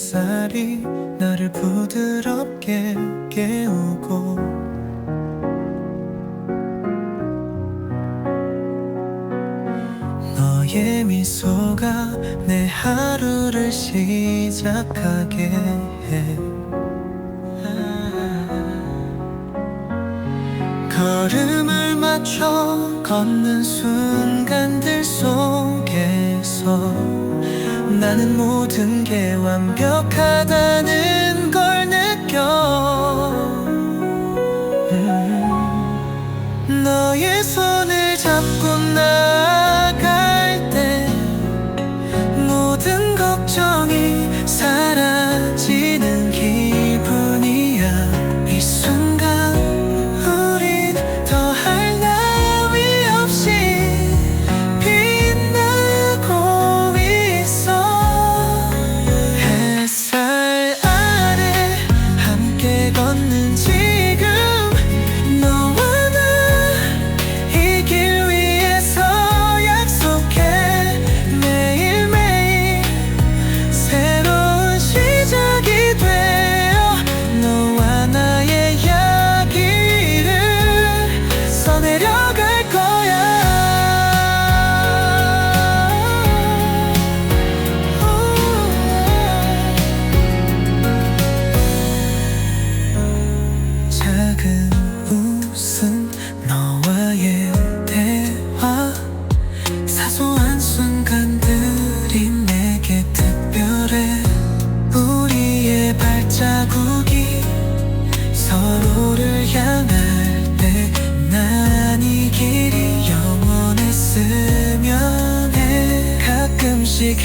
햇살이 나를 부드럽게 깨우고 너의 미소가 내 하루를 시작하게 해. 걸음을 맞춰 걷는 순간들 속에서 나는 모든 게 완벽하다는 자국이 서로를 향할 때 난 이 길이 영원했으면 해. 가끔씩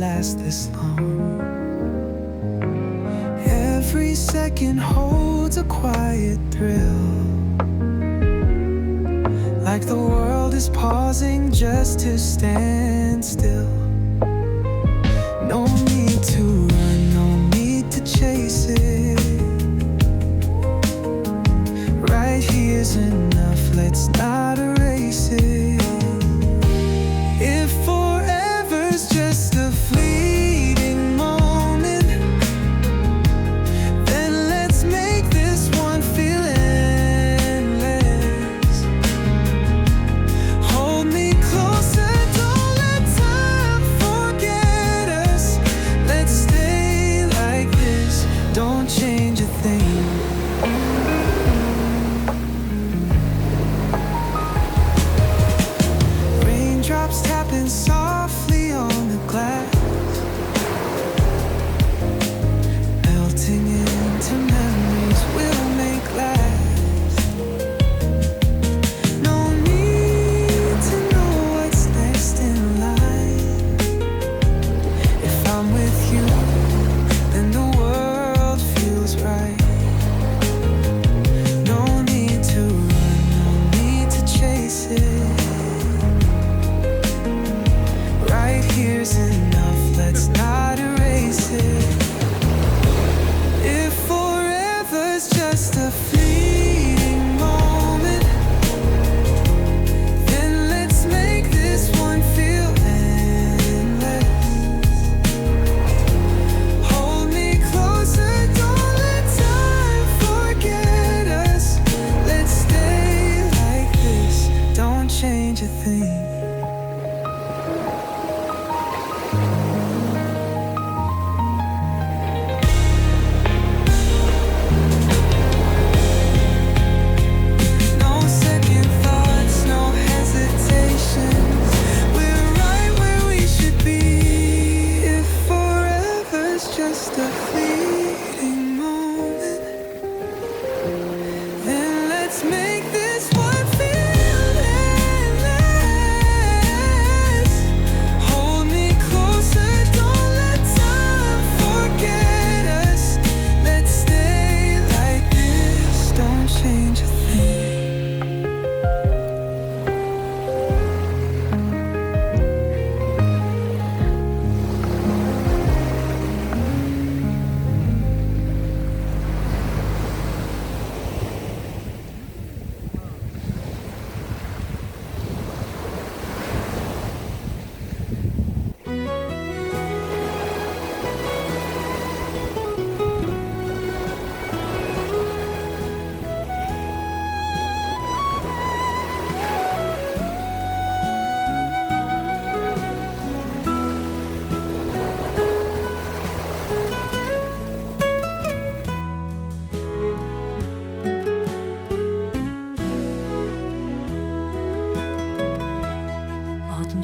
last this long. Every second holds a quiet thrill. Like the world is pausing just to stand still.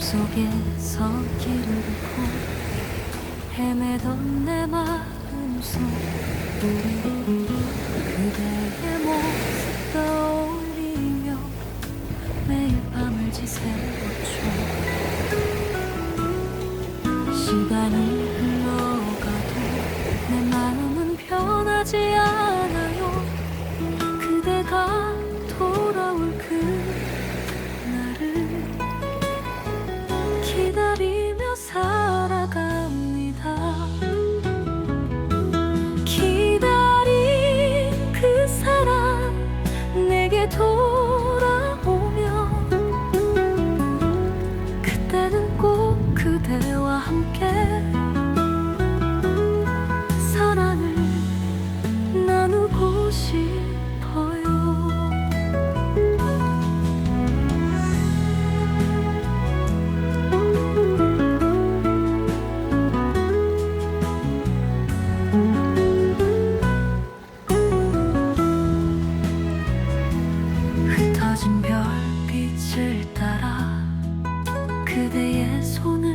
속에서 길을 잃고 헤매던 내 마음속 그대의 모습 떠올리며 매일 밤을 지새워줘. 시간이 떨어진 별빛을 따라 그대의 손을